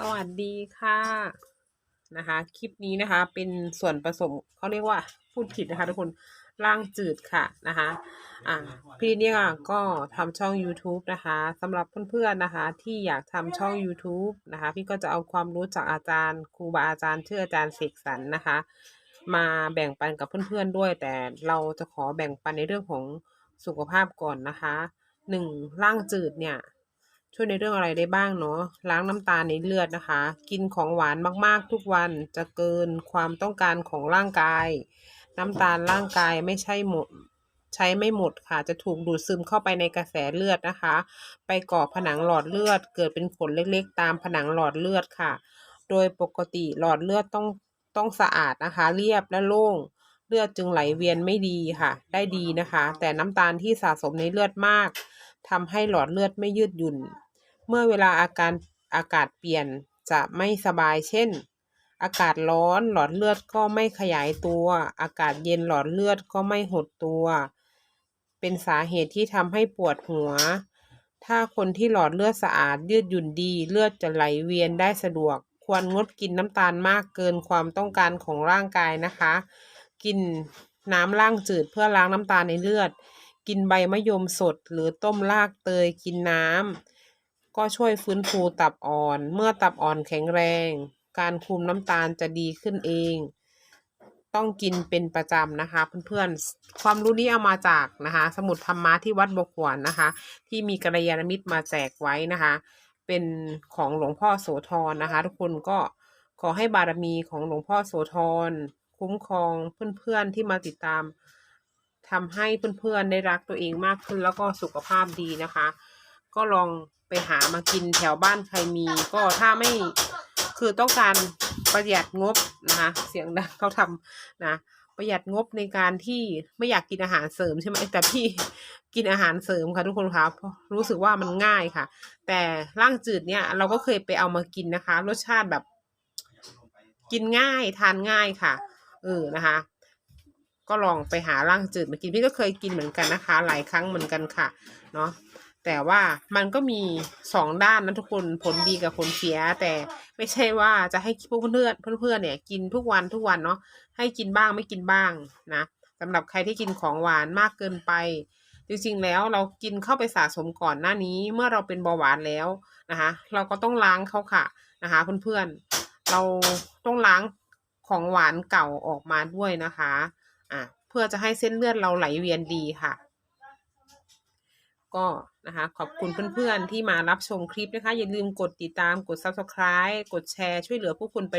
สวัสดีค่ะนะคะ คลิปนี้นะคะเป็นส่วนผสมเขาเรียกว่าพูดผิดนะคะทุกคนร่างจืดค่ะนะคะอ่าพี่เนี่ยก็ทำช่อง YouTube นะคะสำหรับเพื่อนๆนะคะ ที่อยากทำช่อง YouTube นะคะ พี่ก็จะเอาความรู้จากอาจารย์ครูบาอาจารย์ชื่ออาจารย์เสกสรรนะคะ มาแบ่งปันกับเพื่อนๆด้วย แต่เราจะขอแบ่งปันในเรื่องของสุขภาพก่อนนะคะหนึ่งร่างจืดเนี่ย ช่วยในเรื่องอะไรได้บ้างเนาะล้างน้ำตาลในเลือดนะคะ กินของหวานมากๆทุกวันจะเกินความต้องการของร่างกาย น้ำตาลร่างกายไม่ใช่หมดใช้ไม่หมดค่ะ จะถูกดูดซึมเข้าไปในกระแสเลือดนะคะ ไปก่อผนังหลอดเลือด เกิดเป็นขนเล็กๆ ตามผนังหลอดเลือดค่ะ โดยปกติหลอดเลือดต้องต้องสะอาดนะคะ เรียบและโล่งเลือดจึงไหลเวียนไม่ดีค่ะ ได้ดีนะคะ แต่น้ำตาลที่สะสมในเลือดมากทำให้หลอดเลือดไม่ยืดหยุ่น เมื่อเวลาอาการอากาศเปลี่ยนจะไม่สบาย เช่น อากาศร้อนหลอดเลือดก็ไม่ขยายตัว อากาศเย็นหลอดเลือดก็ไม่หดตัว เป็นสาเหตุที่ทำให้ปวดหัว ถ้าคนที่หลอดเลือดสะอาดยืดหยุ่นดี เลือดจะไหลเวียนได้สะดวก ควรงดกินน้ำตาลมากเกินความต้องการของร่างกายนะคะ กินน้ำล้างจืดเพื่อล้างน้ำตาลในเลือด กินใบมะยมสดหรือต้มรากเตยกินน้ำ ก็ช่วยฟื้นฟูตับอ่อน เมื่อตับอ่อนแข็งแรง การคุมน้ำตาลจะดีขึ้นเอง ต้องกินเป็นประจำนะคะ เพื่อนๆ ความรู้นี้เอามาจากนะคะ สมุดธรรมะที่วัดบกหวนนะคะ ที่มีกัลยาณมิตรมาแจกไว้นะคะ เป็นของหลวงพ่อโสธรนะคะ ทุกคนก็ขอให้บารมีของหลวงพ่อโสธรคุ้มครองเพื่อนๆที่มาติดตามทำให้เพื่อนๆได้รักตัวเองมากขึ้นแล้วก็สุขภาพดีนะคะ ก็ลองไปหามากินแถวบ้านใครมี ก็ถ้าไม่คือต้องการประหยัดงบนะคะเสียงดังเขาทำนะประหยัดงบในการที่ไม่อยากกินอาหารเสริมใช่ไหมแต่พี่กินอาหารเสริมค่ะทุกคนคะเพราะรู้สึกว่ามันง่ายค่ะ แต่ร่างจืดเนี่ยเราก็เคยไปเอามากินนะคะ รสชาติแบบ กินง่ายทานง่ายค่ะเออนะคะ ก็ลองไปหาร่างจืดมากินพี่ก็เคยกินเหมือนกันนะคะ หลายครั้งเหมือนกันค่ะ เนาะ แต่ว่ามันก็มีสองด้านนะทุกคนผลดีกับผลเสีย แต่ไม่ใช่ว่าจะให้พวกเพื่อนเพื่อนเนี่ย กินทุกวันทุกวันเนาะให้กินบ้างไม่กินบ้างนะสำหรับใครที่กินของหวานมากเกินไป จริงๆแล้วเรากินเข้าไปสะสมก่อนหน้านี้เมื่อเราเป็นเบาหวานแล้วนะคะ เราก็ต้องล้างเขาค่ะนะคะเพื่อนๆเราต้องล้างของหวานเก่าออกมาด้วยนะคะ อะเพื่อจะให้เส้นเลือดเราไหลเวียนดีค่ะ ก็นะคะ ขอบคุณเพื่อนๆที่มารับชมคลิปนะคะ อย่าลืมกดติดตามกด subscribe กดแชร์ช่วยเหลือผู้คนไป